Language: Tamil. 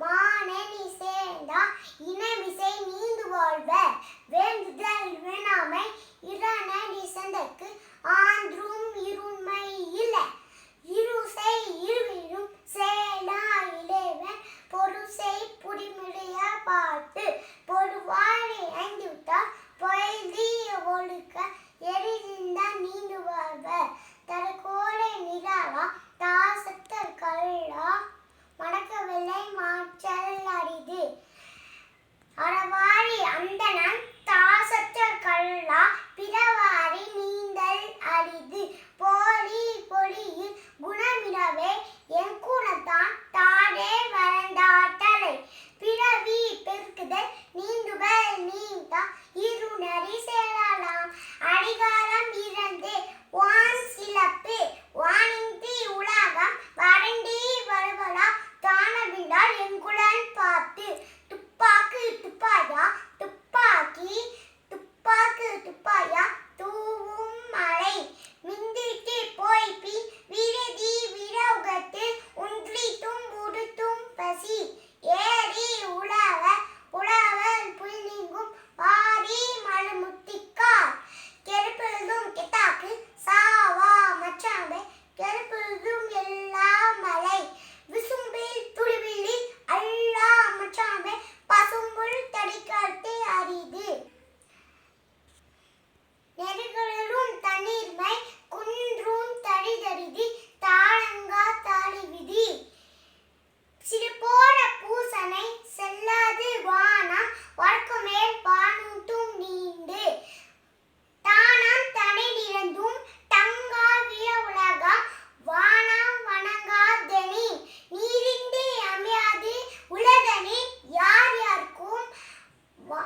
மானன் இசைந்தா இனமிசை நீந்து வாழ்வ. வேண்டுதல் வேணாமை இரண இசந்தக்கு ஆன்றும் இருண்மை இல இருசை இருவினும் சேலா இளைவன் பொருசை புடிமிழைய பாட்டு yapacağız? போன பூசனை செல்லாது வானம் வடக்கு தானம் தடை நிறந்தும் தங்காவிய உலகம் வானம் வணங்காதனி. நீரின்றி அமையாது உலகனே யார் யாருக்கும் வா